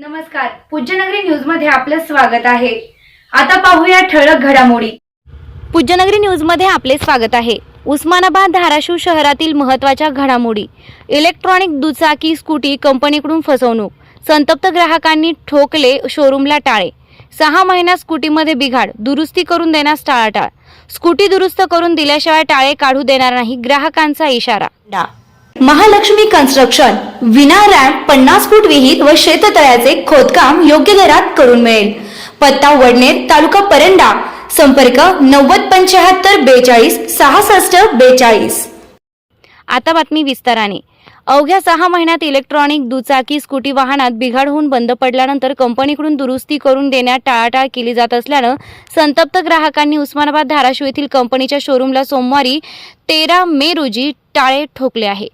नमस्कार. पूज्यनगरी न्यूजमध्ये आपलं स्वागत आहे. आता पाहूया ठळक घडामोडी. पूज्यनगरी न्यूजमध्ये आपले स्वागत आहे. उस्मानाबाद धाराशिव शहरातील महत्त्वाच्या घडामोडी. इलेक्ट्रॉनिक दुचाकी स्कूटी कंपनीकडून फसवणूक. संतप्त ग्राहकांनी ठोकले शोरूमला टाळे. सहा महिना स्कूटीमध्ये बिघाड दुरुस्ती करून देण्यास टाळाटाळ. स्कूटी दुरुस्त करून दिल्याशिवाय टाळे काढू देणार नाही ग्राहकांचा इशारा. महालक्ष्मी कन्स्ट्रक्शन विना रॅम्प पन्नास फूट विहीर व शेततळ्याचे खोदकाम योग्य दरात करून मिळेल. पत्ता वडनेर तालुका परंडा. संपर्क नव्वद पंच्याहत्तर बेचाळीस सहासष्ट बेचाळीस. आता बातमी विस्ताराने. अवघ्या सहा महिन्यात इलेक्ट्रॉनिक दुचाकी स्कूटी वाहनात बिघाड होऊन बंद पडल्यानंतर कंपनीकडून दुरुस्ती करून देण्यात टाळाटाळ केली जात असल्यानं संतप्त ग्राहकांनी उस्मानाबाद धाराशिव येथील कंपनीच्या शोरूमला सोमवारी तेरा मे रोजी टाळे ठोकले आहे.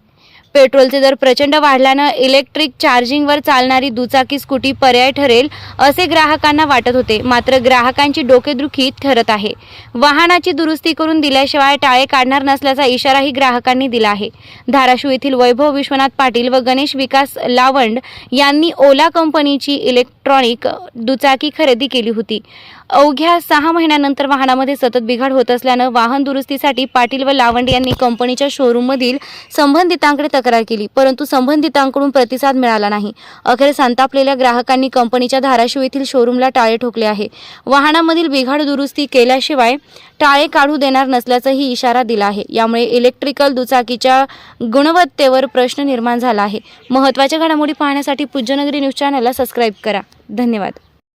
पेट्रोलचे दर प्रचंड वाढल्यानं इलेक्ट्रिक चार्जिंगवर चालणारी दुचाकी स्कूटी पर्याय ठरेल असे ग्राहकांना वाटत होते. मात्र ग्राहकांची डोकेदुखी ठरत आहे. वाहनाची दुरुस्ती करून दिल्याशिवाय टाळे काढणार नसल्याचा इशाराही ग्राहकांनी दिला आहे. धाराशिव येथील वैभव विश्वनाथ पाटील व गणेश विकास लावंड यांनी ओला कंपनीची इलेक्ट्रॉनिक दुचाकी खरेदी केली होती. अवघ्या सहा महिन्यानंतर वाहनामध्ये सतत बिघाड होत असल्यानं वाहन दुरुस्तीसाठी पाटील व लावंडे यांनी कंपनीच्या शोरूममधील संबंधितांकडे तक्रार केली परंतु संबंधितांकडून प्रतिसाद मिळाला नाही. अखेर संतापलेल्या ग्राहकांनी कंपनीच्या धाराशिव येथील शोरूमला टाळे ठोकले आहे. वाहनामधील बिघाड दुरुस्ती केल्याशिवाय टाळे काढू देणार नसल्याचाही इशारा दिला आहे. यामुळे इलेक्ट्रिकल दुचाकीच्या गुणवत्तेवर प्रश्न निर्माण झाला आहे. महत्त्वाच्या घडामोडी पाहण्यासाठी पूज्यनगरी न्यूज चॅनलला सबस्क्राईब करा. धन्यवाद.